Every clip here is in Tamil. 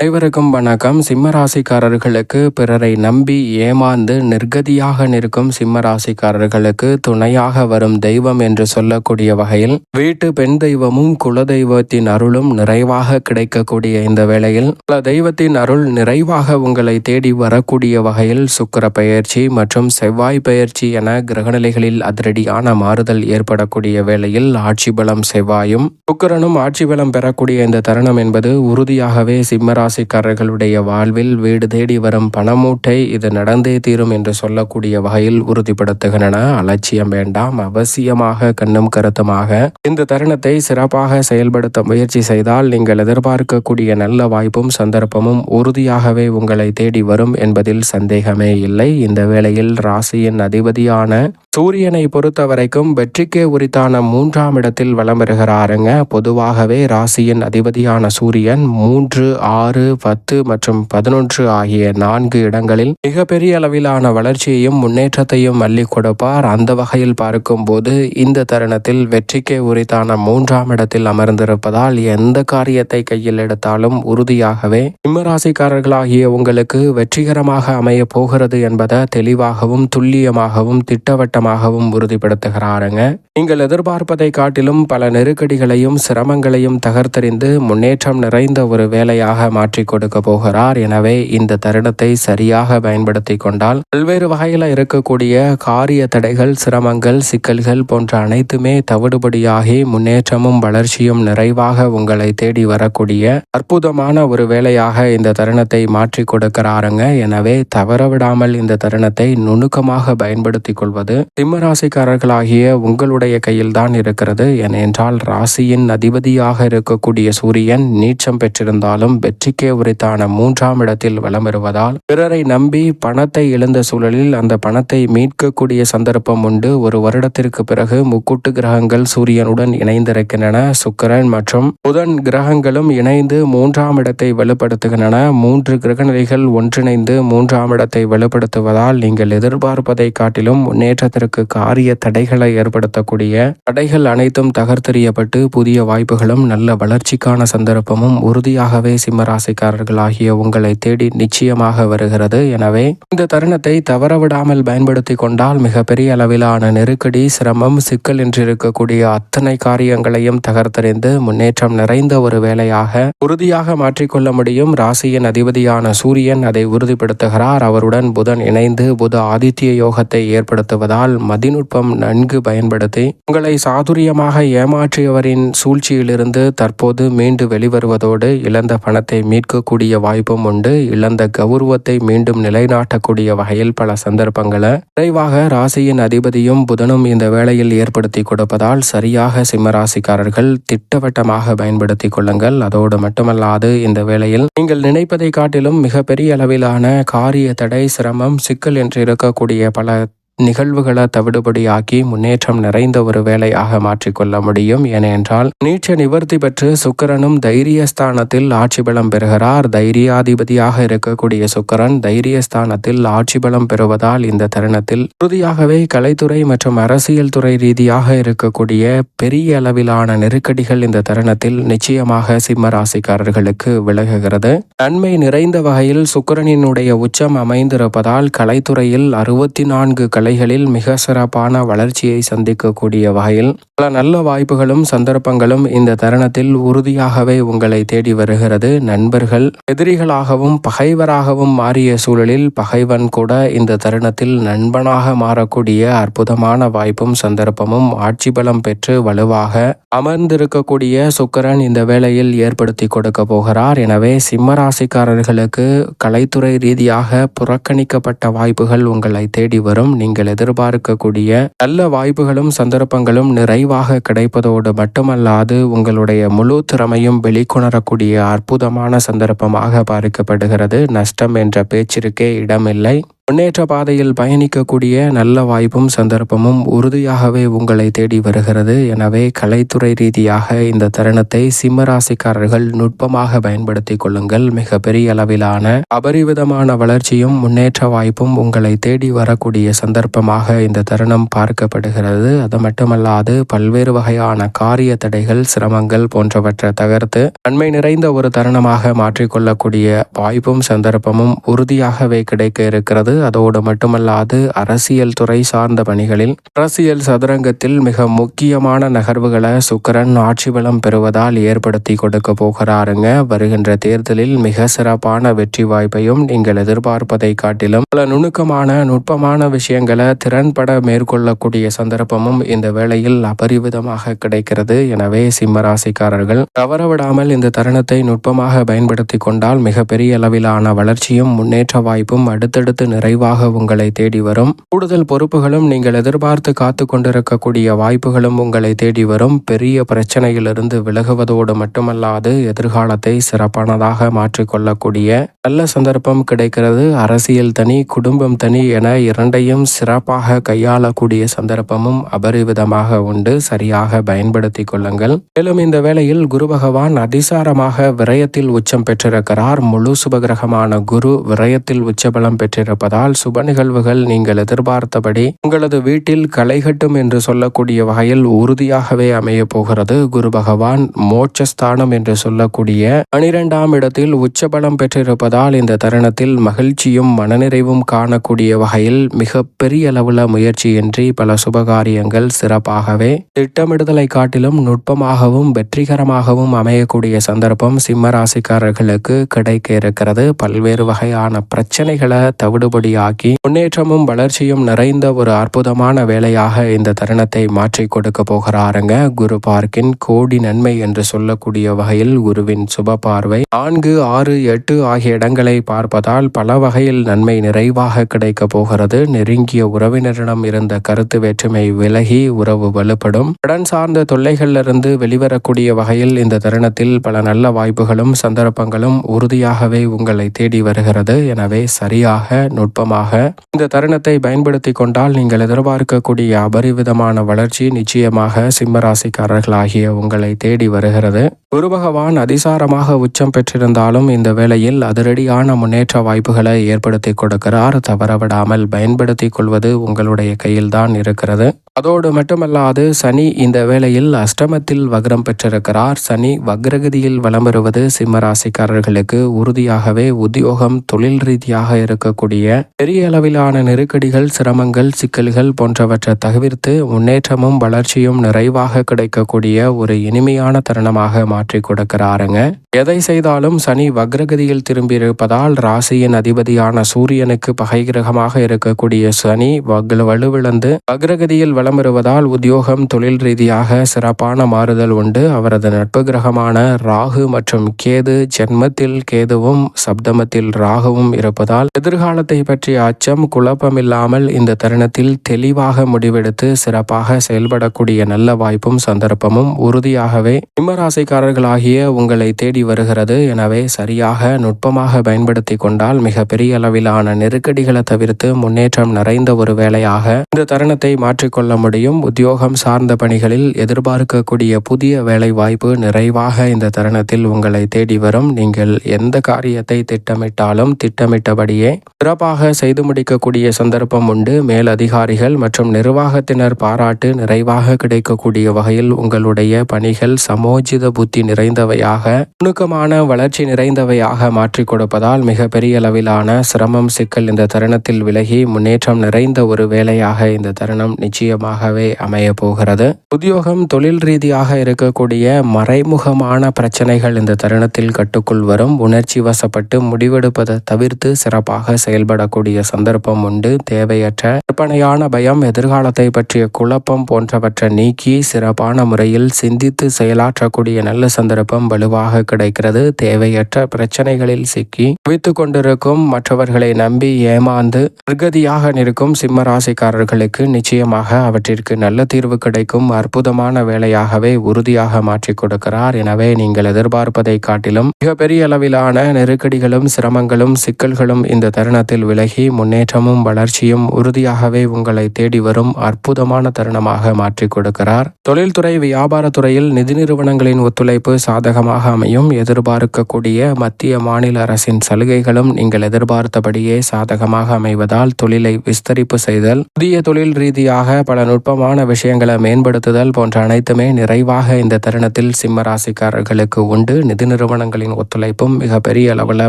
அனைவருக்கும் வணக்கம். சிம்ம ராசிக்காரர்களுக்கு பிறரை நம்பி ஏமாந்து நிர்கதியாக நிற்கும் சிம்ம ராசிக்காரர்களுக்கு துணையாக வரும் தெய்வம் என்று சொல்லக்கூடிய வகையில் வீட்டு பெண் தெய்வமும் குல தெய்வத்தின் அருளும் நிறைவாக கிடைக்கக்கூடிய இந்த வேளையில் குல தெய்வத்தின் அருள் நிறைவாக உங்களை தேடி வரக்கூடிய வகையில் சுக்கர பயிற்சி மற்றும் செவ்வாய் பயிற்சி என கிரகநிலைகளில் அதிரடியான மாறுதல் ஏற்படக்கூடிய வேளையில் ஆட்சி பலம் செவ்வாயும் சுக்கரனும் ஆட்சி பலம் பெறக்கூடிய இந்த தருணம் என்பது உறுதியாகவே சிம்மரா ராசிக்காரர்களுடைய வாழ்வில் வீடு தேடி வரும் பணமூட்டை இது நடந்தே தீரும் என்று சொல்லக்கூடிய வகையில் உறுதிப்படுத்துகின்றன. அலட்சியம் வேண்டாம் அவசியமாக கண்ணும் கருத்துமாக. இந்த தருணத்தை சிறப்பாக செயல்படுத்த முயற்சி செய்தால் நீங்கள் எதிர்பார்க்கக்கூடிய நல்ல வாய்ப்பும் சந்தர்ப்பமும் உறுதியாகவே உங்களை தேடி வரும் என்பதில் சந்தேகமே இல்லை. இந்த வேளையில் ராசியின் அதிபதியான சூரியனை பொறுத்த வரைக்கும் வெற்றிக்கே உரித்தான மூன்றாம் இடத்தில் வலம் வருகிறாருங்க. பொதுவாகவே ராசியின் அதிபதியான சூரியன் மூன்று ஆறு ஆறு பத்து மற்றும் பதினொன்று ஆகிய நான்கு இடங்களில் மிகப்பெரிய அளவிலான வளர்ச்சியையும் முன்னேற்றத்தையும் அள்ளி கொடுப்பார். அந்த வகையில் பார்க்கும்போது இந்த தருணத்தில் வெற்றிக்கே உரித்தான மூன்றாம் இடத்தில் அமர்ந்திருப்பதால் எந்த காரியத்தை கையில் எடுத்தாலும் உறுதியாகவே சிம்மராசிக்காரர்களாகிய உங்களுக்கு வெற்றிகரமாக அமைய போகிறது என்பதை தெளிவாகவும் துல்லியமாகவும் திட்டவட்டமாகவும் உறுதிப்படுத்துகிறாருங்க. நீங்கள் எதிர்பார்ப்பதை காட்டிலும் பல நெருக்கடிகளையும் சிரமங்களையும் தகர்த்தறிந்து முன்னேற்றம் நிறைந்த ஒரு வேலையாக மாற்றி கொடுக்க போகிறார். எனவே இந்த தருணத்தை சரியாக பயன்படுத்தி கொண்டால் பல்வேறு வகையில் இருக்கக்கூடிய காரிய தடைகள் சிரமங்கள் சிக்கல்கள் போன்ற அனைத்துமே தவிடுபடியாகி முன்னேற்றமும் வளர்ச்சியும் நிறைவாக உங்களை தேடி வரக்கூடிய அற்புதமான ஒரு வேலையாக இந்த தருணத்தை மாற்றி கொடுக்கிறாருங்க. எனவே தவறவிடாமல் இந்த தருணத்தை நுணுக்கமாக பயன்படுத்தி கொள்வது சிம்மராசிக்காரர்களாகிய உங்களுடைய கையில் தான் இருக்கிறது. ஏனென்றால் ராசியின் அதிபதியாக இருக்கக்கூடிய சூரியன் நீச்சம் பெற்றிருந்தாலும் வெற்றி வெற்றிக்கே உரித்தான மூன்றாம் இடத்தில் வலம் வருவதால் பிறரை நம்பி பணத்தை இழந்த சூழலில் அந்த பணத்தை மீட்கக்கூடிய சந்தர்ப்பம் உண்டு. ஒரு வருடத்திற்கு பிறகு முக்கூட்டு கிரகங்கள் சூரியனுடன் இணைந்திருக்கின்றன. சுக்கரன் மற்றும் புதன் கிரகங்களும் இணைந்து மூன்றாம் இடத்தை வலுப்படுத்துகின்றன. மூன்று கிரகநிலைகள் ஒன்றிணைந்து மூன்றாம் இடத்தை வலுப்படுத்துவதால் நீங்கள் எதிர்பார்ப்பதை காட்டிலும் முன்னேற்றத்திற்கு காரிய தடைகளை ஏற்படுத்தக்கூடிய தடைகள் அனைத்தும் தகர்த்தெறியப்பட்டு புதிய வாய்ப்புகளும் நல்ல வளர்ச்சிக்கான சந்தர்ப்பமும் உறுதியாகவே சிம்மராசி ராசிக்காரர்கள் ஆகிய உங்களை தேடி நிச்சயமாக வருகிறது. எனவே இந்த தருணத்தை தவறவிடாமல் பயன்படுத்தி கொண்டால் மிகப்பெரிய அளவிலான நெருக்கடி சிரமம் சிக்கல் என்று இருக்கக்கூடிய அத்தனை காரியங்களையும் தகர்த்தறிந்து முன்னேற்றம் நிறைந்த ஒரு வேலையாக உறுதியாக மாற்றிக்கொள்ள முடியும். ராசியின் அதிபதியான சூரியன் அதை உறுதிப்படுத்துகிறார். அவருடன் புதன் இணைந்து புத ஆதித்ய யோகத்தை ஏற்படுத்துவதால் மதிநுட்பம் நன்கு பயன்படுத்தி உங்களை சாதுரியமாக ஏமாற்றியவரின் சூழ்ச்சியிலிருந்து தற்போது மீண்டு வெளிவருவதோடு இழந்த பணத்தை மீட்கக்கூடிய வாய்ப்பும் உண்டு. இழந்த கௌரவத்தை மீண்டும் நிலைநாட்டக்கூடிய வகையில் பல சந்தர்ப்பங்களை விரைவாக ராசியின் அதிபதியும் புதனும் இந்த வேளையில் ஏற்படுத்தி கொடுப்பதால் சரியாக சிம்மராசிக்காரர்கள் திட்டவட்டமாக பயன்படுத்திக் கொள்ளுங்கள். அதோடு மட்டுமல்லாது இந்த வேளையில் நீங்கள் நினைப்பதை காட்டிலும் மிகப்பெரிய அளவிலான காரிய தடை சிரமம் சிக்கல் என்று இருக்கக்கூடிய பல நிகழ்வுகளை தவிடுபடியாக்கி முன்னேற்றம் நிறைந்த ஒரு வேலையாக மாற்றிக்கொள்ள முடியும். ஏனென்றால் நீச்ச நிவர்த்தி பெற்று சுக்கரனும் தைரியஸ்தானத்தில் ஆட்சி பலம் பெறுகிறார். தைரியாதிபதியாக இருக்கக்கூடிய சுக்கரன் தைரியஸ்தானத்தில் ஆட்சி பலம் பெறுவதால் இந்த தருணத்தில் உறுதியாகவே கலைத்துறை மற்றும் அரசியல் துறை ரீதியாக இருக்கக்கூடிய பெரிய அளவிலான நெருக்கடிகள் இந்த தருணத்தில் நிச்சயமாக சிம்ம ராசிக்காரர்களுக்கு விலகுகிறது. நன்மை நிறைந்த வகையில் சுக்கரனினுடைய உச்சம் அமைந்திருப்பதால் கலைத்துறையில் அறுபத்தி நான்கு கலை கலைகளில் மிக சிறப்பான வளர்ச்சியை சந்திக்கக்கூடிய வகையில் பல நல்ல வாய்ப்புகளும் சந்தர்ப்பங்களும் இந்த தருணத்தில் உறுதியாகவே உங்களை தேடி வருகிறது. நண்பர்கள் எதிரிகளாகவும் பகைவராகவும் மாறிய சூழலில் பகைவன் கூட இந்த தருணத்தில் நண்பனாக மாறக்கூடிய அற்புதமான வாய்ப்பும் சந்தர்ப்பமும் ஆட்சி பலம் பெற்று வலுவாக அமர்ந்திருக்கக்கூடிய சுக்கரன் இந்த வேளையில் ஏற்படுத்தி கொடுக்க போகிறார். எனவே சிம்மராசிக்காரர்களுக்கு கலைத்துறை ரீதியாக புறக்கணிக்கப்பட்ட வாய்ப்புகள் உங்களை தேடி வரும். நீங்கள் நீங்கள் எதிர்பார்க்கக்கூடிய நல்ல வாய்ப்புகளும் சந்தர்ப்பங்களும் நிறைவாக கிடைப்பதோடு மட்டுமல்லாது உங்களுடைய முழு திறமையும் வெளிக்கொணரக்கூடிய அற்புதமான சந்தர்ப்பமாக பார்க்கப்படுகிறது நஷ்டம் என்ற பேச்சிற்கே இடமில்லை. முன்னேற்ற பாதையில் பயணிக்கக்கூடிய நல்ல வாய்ப்பும் சந்தர்ப்பமும் உறுதியாகவே உங்களை தேடி வருகிறது. எனவே கலைத்துறை ரீதியாக இந்த தருணத்தை சிம்மராசிக்காரர்கள் நுட்பமாக பயன்படுத்தி கொள்ளுங்கள். மிக பெரிய அளவிலான அபரிவிதமான வளர்ச்சியும் முன்னேற்ற வாய்ப்பும் உங்களை தேடி வரக்கூடிய சந்தர்ப்பமாக இந்த தருணம் பார்க்கப்படுகிறது. அது மட்டுமல்லாது பல்வேறு வகையான காரிய தடைகள் சிரமங்கள் போன்றவற்றை தகர்த்து நன்மை நிறைந்த ஒரு தருணமாக மாற்றிக்கொள்ளக்கூடிய வாய்ப்பும் சந்தர்ப்பமும் உறுதியாகவே கிடைக்க இருக்கிறது. அதோடு மட்டுமல்லாது அரசியல் துறை சார்ந்த பணிகளில் அரசியல் சதுரங்கத்தில் மிக முக்கியமான நகர்வுகளை சுக்கரன் ஆட்சி பலம் பெறுவதால் ஏற்படுத்தி கொடுக்க போகிறாருங்க. வருகின்ற தேர்தலில் மிக சிறப்பான வெற்றி வாய்ப்பையும் நீங்கள் எதிர்பார்ப்பதை காட்டிலும் பல நுணுக்கமான நுட்பமான விஷயங்களை திறன்பட மேற்கொள்ளக்கூடிய சந்தர்ப்பமும் இந்த வேளையில் அபரிவிதமாக கிடைக்கிறது. எனவே சிம்மராசிக்காரர்கள் தவறவிடாமல் இந்த தருணத்தை நுட்பமாக பயன்படுத்தி கொண்டால் மிகப்பெரிய அளவிலான வளர்ச்சியும் முன்னேற்ற வாய்ப்பும் அடுத்தடுத்து விரைவாக உங்களை தேடி வரும். கூடுதல் பொறுப்புகளும் நீங்கள் எதிர்பார்த்து காத்து கொண்டிருக்கக்கூடிய வாய்ப்புகளும் உங்களை தேடி வரும். பெரிய பிரச்சனையிலிருந்து விலகுவதோடு மட்டுமல்லாது எதிர்காலத்தை சிறப்பானதாக மாற்றிக்கொள்ளக்கூடிய நல்ல சந்தர்ப்பம் கிடைக்கிறது. அரசியல் தனி குடும்பம் தனி என இரண்டையும் சிறப்பாக கையாளக்கூடிய சந்தர்ப்பமும் அபரிவிதமாக உண்டு. சரியாக பயன்படுத்தி கொள்ளுங்கள். மேலும் இந்த வேளையில் குரு பகவான் அதிசாரமாக விரயத்தில் உச்சம் பெற்றிருக்கிறார். முழு சுபகிரகமான குரு விரயத்தில் உச்சபலம் பெற்றிருப்பதால் சுப நிகழ்வுகள் நீங்கள் எதிர்பார்த்தபடி உங்களது வீட்டில் களைகட்டும் என்று சொல்லக்கூடிய வகையில் உறுதியாகவே அமைய போகிறது. குரு பகவான் மோட்சஸ்தானம் என்று சொல்லக்கூடிய பனிரெண்டாம் இடத்தில் உச்சபலம் பெற்றிருப்பதால் இந்த தருணத்தில் மகிழ்ச்சியும் மனநிறைவும் காணக்கூடிய வகையில் மிக பெரிய அளவுல முயற்சியின்றி பல சுபகாரியங்கள் சிறப்பாகவே திட்டமிடுதலை காட்டிலும் நுட்பமாகவும் வெற்றிகரமாகவும் அமையக்கூடிய சந்தர்ப்பம் சிம்ம ராசிக்காரர்களுக்கு கிடைக்க இருக்கிறது. பல்வேறு வகையான பிரச்சனைகளை தவிடுபடியாக்கி முன்னேற்றமும் வளர்ச்சியும் நிறைந்த ஒரு அற்புதமான வேலையாக இந்த தருணத்தை மாற்றி கொடுக்க போகிறாருங்க. குரு பார்க்கின் கோடி நன்மை என்று சொல்லக்கூடிய வகையில் குருவின் சுப பார்வை. நான்கு ஆறு எட்டு ஆகிய இடங்களை பார்ப்பதால் பல வகையில் நன்மை நிறைவாக கிடைக்க போகிறது. நெருங்கிய உறவினரிடம் இருந்த கருத்து வேற்றுமை விலகி உறவு வலுப்படும். கடன் சார்ந்த தொல்லைகளிலிருந்து வெளிவரக்கூடிய வகையில் இந்த தருணத்தில் பல நல்ல வாய்ப்புகளும் சந்தர்ப்பங்களும் உறுதியாகவே உங்களை தேடி வருகிறது. எனவே சரியாக நுட்பமாக இந்த தருணத்தை பயன்படுத்தி கொண்டால் நீங்கள் எதிர்பார்க்கக்கூடிய அபரிவிதமான வளர்ச்சி நிச்சயமாக சிம்மராசிக்காரர்களாகிய உங்களை தேடி வருகிறது. குரு பகவான் அதிசாரமாக உச்சம் பெற்றிருந்தாலும் இந்த வேளையில் அதிரடியான முன்னேற்ற வாய்ப்புகளை ஏற்படுத்தி கொடுக்கிறார். தவறவிடாமல் பயன்படுத்திக் கொள்வது உங்களுடைய கையில்தான் இருக்கிறது. அதோடு மட்டுமல்லாது சனி இந்த வேளையில் அஷ்டமத்தில் வக்ரம் பெற்றிருக்கிறார். சனி வக்ரகதியில் வலம் வருவது சிம்மராசிக்காரர்களுக்கு உறுதியாகவே உத்தியோகம் தொழில் ரீதியாக இருக்கக்கூடிய பெரிய அளவிலான நெருக்கடிகள் சிரமங்கள் சிக்கல்கள் போன்றவற்றை தவிர்த்து முன்னேற்றமும் வளர்ச்சியும் நிறைவாக கிடைக்கக்கூடிய ஒரு இனிமையான தருணமாக மாற்றி கொடுக்கிறாருங்க. எதை செய்தாலும் சனி வக்ரகதியில் திரும்பி இருப்பதால் ராசியின் அதிபதியான சூரியனுக்கு பகை கிரகமாக இருக்கக்கூடிய சனி வலுவிழந்து வக்ரகதியில் வள வருவதால் உத்தியோகம் தொழில் ரீதியாக சிறப்பான மாறுதல் உண்டு. அவரது நட்பு கிரகமான ராகு மற்றும் கேது ஜென்மத்தில் கேதுவும் சப்தமத்தில் ராகுவும் இருப்பதால் எதிர்காலத்தை பற்றிய அச்சம் குழப்பமில்லாமல் இந்த தருணத்தில் தெளிவாக முடிவெடுத்து சிறப்பாக செயல்படக்கூடிய நல்ல வாய்ப்பும் சந்தர்ப்பமும் உறுதியாகவே சிம்மராசிக்காரர்களாகிய உங்களை தேடி வருகிறது. எனவே சரியாக நுட்பமாக பயன்படுத்தி கொண்டால் மிக பெரிய அளவிலான நெருக்கடிகளை தவிர்த்து முன்னேற்றம் நிறைந்த ஒரு வேலையாக இந்த தருணத்தை மாற்றிக்கொள்ள முடியும். உத்தியோகம் சார்ந்த பணிகளில் எதிர்பார்க்கக்கூடிய புதிய வேலை வாய்ப்பு நிறைவாக இந்த தருணத்தில் உங்களை தேடி வரும். நீங்கள் எந்த காரியத்தை திட்டமிட்டாலும் திட்டமிட்டபடியே சிறப்பாக செய்து முடிக்கக்கூடிய சந்தர்ப்பம் உண்டு. மேலதிகாரிகள் மற்றும் நிர்வாகத்தினர் பாராட்டு நிறைவாக கிடைக்கக்கூடிய வகையில் உங்களுடைய பணிகள் சமோஜித புத்தி நிறைந்தவையாக நுணுக்கமான வளர்ச்சி நிறைந்தவையாக மாற்றிக் கொடுப்பதால் மிக பெரிய அளவிலான சிரமம் சிக்கல் இந்த தருணத்தில் விலகி முன்னேற்றம் நிறைந்த ஒரு வேலையாக இந்த தருணம் நிச்சயம் நிச்சயமாகவே அமைய போகிறது. உத்தியோகம் தொழில் ரீதியாக இருக்கக்கூடிய மறைமுகமான பிரச்சனைகள் இந்த தருணத்தில் கட்டுக்குள் வரும். உணர்ச்சி வசப்பட்டு முடிவெடுப்பதை தவிர்த்து சிறப்பாக செயல்படக்கூடிய சந்தர்ப்பம் உண்டு. தேவையற்ற கற்பனையான பயம் எதிர்காலத்தை பற்றிய குழப்பம் போன்றவற்றை நீக்கி சிறப்பான முறையில் சிந்தித்து செயலாற்றக்கூடிய நல்ல சந்தர்ப்பம் வலுவாக கிடைக்கிறது. தேவையற்ற பிரச்சனைகளில் சிக்கி குவித்துக் கொண்டிருக்கும் மற்றவர்களை நம்பி ஏமாந்து நிர்கதியாக நிற்கும் சிம்ம ராசிக்காரர்களுக்கு நிச்சயமாக அவற்றிற்கு நல்ல தீர்வு கிடைக்கும் அற்புதமான வேலையாகவே உறுதியாக மாற்றிக் கொடுக்கிறார். எனவே நீங்கள் எதிர்பார்ப்பதை காட்டிலும் மிகப்பெரிய அளவிலான நெருக்கடிகளும் சிரமங்களும் சிக்கல்களும் இந்த தருணத்தில் விலகி முன்னேற்றமும் வளர்ச்சியும் உறுதியாகவே உங்களை தேடி வரும் அற்புதமான தருணமாக மாற்றிக் கொடுக்கிறார். தொழில்துறை வியாபாரத்துறையில் நிதி நிறுவனங்களின் ஒத்துழைப்பு சாதகமாக அமையும். எதிர்பார்க்கக்கூடிய மத்திய மாநில அரசின் சலுகைகளும் நீங்கள் எதிர்பார்த்தபடியே சாதகமாக அமைவதால் தொழிலை விஸ்தரிப்பு செய்தல் புதிய தொழில் ரீதியாக பல நுட்பமான விஷயங்களை மேம்படுத்துதல் போன்ற அனைத்துமே நிறைவாக இந்த தருணத்தில் சிம்ம ராசிக்காரர்களுக்கு உண்டு. நிதி நிறுவனங்களின் ஒத்துழைப்பும் மிகப்பெரிய அளவில்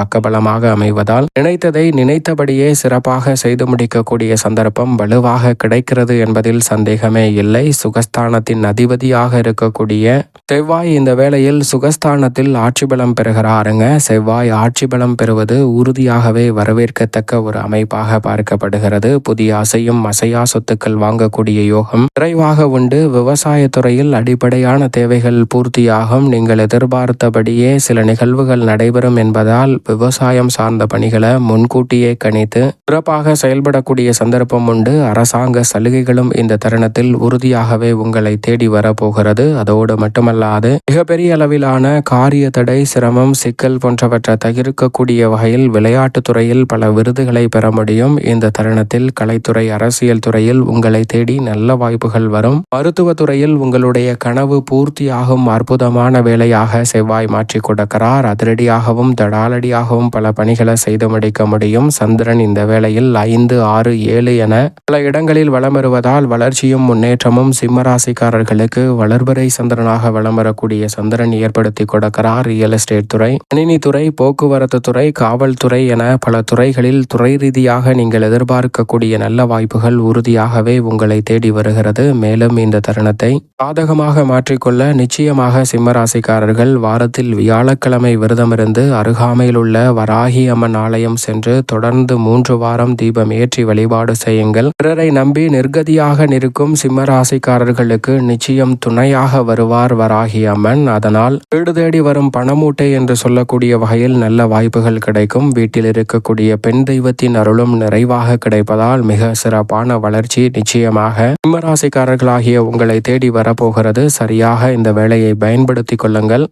பக்கபலமாக அமைவதால் நினைத்ததை நினைத்தபடியே சிறப்பாக செய்து முடிக்கக்கூடிய சந்தர்ப்பம் வலுவாக கிடைக்கிறது என்பதில் சந்தேகமே இல்லை. சுகஸ்தானத்தின் அதிபதியாக இருக்கக்கூடிய செவ்வாய் இந்த வேளையில் சுகஸ்தானத்தில் ஆட்சி பலம் பெறுகிறாருங்க. செவ்வாய் ஆட்சி பலம் பெறுவது உறுதியாகவே வரவேற்கத்தக்க ஒரு அமைப்பாக பார்க்கப்படுகிறது. புதிய அசையும் அசையா சொத்துக்கள் வாங்கக்கூடிய யோகம் விரைவாக உண்டு. விவசாயத்துறையில் அடிப்படையான தேவைகள் பூர்த்தியாகும். நீங்கள் எதிர்பார்த்தபடியே சில நிகழ்வுகள் நடைபெறும் என்பதால் விவசாயம் சார்ந்த பணிகளை முன்கூட்டியே கணித்து சிறப்பாக செயல்படக்கூடிய சந்தர்ப்பம் உண்டு. அரசாங்க சலுகைகளும் இந்த தருணத்தில் உறுதியாகவே உங்களை தேடி வரப்போகிறது. அதோடு மட்டுமல்லாது மிகப்பெரிய அளவிலான காரிய தடை சிரமம் சிக்கல் போன்றவற்றை தகிர்க்கக்கூடிய வகையில் விளையாட்டுத் துறையில் பல விருதுகளை பெற முடியும். இந்த தருணத்தில் கலைத்துறை அரசியல் துறையில் உங்களை தேடி நல்ல வாய்ப்புகள் வரும். மருத்துவ துறையில் உங்களுடைய கனவு பூர்த்தியாகும் அற்புதமான வேலையாக செவ்வாய் மாற்றி கொடுக்கிறார். அதிரடியாகவும் தடாலடியாகவும் பல பணிகளை செய்து முடிக்க முடியும். சந்திரன் இந்த வேளையில் ஐந்து ஆறு ஏழு என பல இடங்களில் வளம் வருவதால் வளர்ச்சியும் முன்னேற்றமும் சிம்மராசிக்காரர்களுக்கு வளர்பறை சந்திரனாக வளம் வரக்கூடிய சந்திரன் ஏற்படுத்தி கொடுக்கிறார். ரியல் எஸ்டேட் துறை கணினித்துறை போக்குவரத்து துறை காவல்துறை என பல துறைகளில் துறை ரீதியாக நீங்கள் எதிர்பார்க்கக்கூடிய நல்ல வாய்ப்புகள் உறுதியாகவே உங்களை தேடி வருகிறது. மேலும் இந்த தருணத்தை சாதகமாக மாற்றிக்கொள்ள நிச்சயமாக சிம்மராசிக்காரர்கள் வாரத்தில் வியாழக்கிழமை விரதமிருந்து அருகாமையில் உள்ள வராகி அம்மன் ஆலயம் சென்று தொடர்ந்து மூன்று வாரம் தீபம் ஏற்றி வழிபாடு செய்யுங்கள். பிறரை நம்பி நிர்கதியாக நிற்கும் சிம்மராசிக்காரர்களுக்கு நிச்சயம் துணையாக வருவார் வராகி அம்மன். அதனால் வீடு தேடி வரும் பணமூட்டை என்று சொல்லக்கூடிய வகையில் நல்ல வாய்ப்புகள் கிடைக்கும். வீட்டில் இருக்கக்கூடிய பெண் தெய்வத்தின் அருளும் நிறைவாக கிடைப்பதால் மிக சிறப்பான வளர்ச்சி நிச்சயமாக சிம்மராசிக்காரர்களாகிய உங்களை தேடி வரப்போகிறது. சரியாக இந்த வேலையை பயன்படுத்திக் கொள்ளுங்கள்.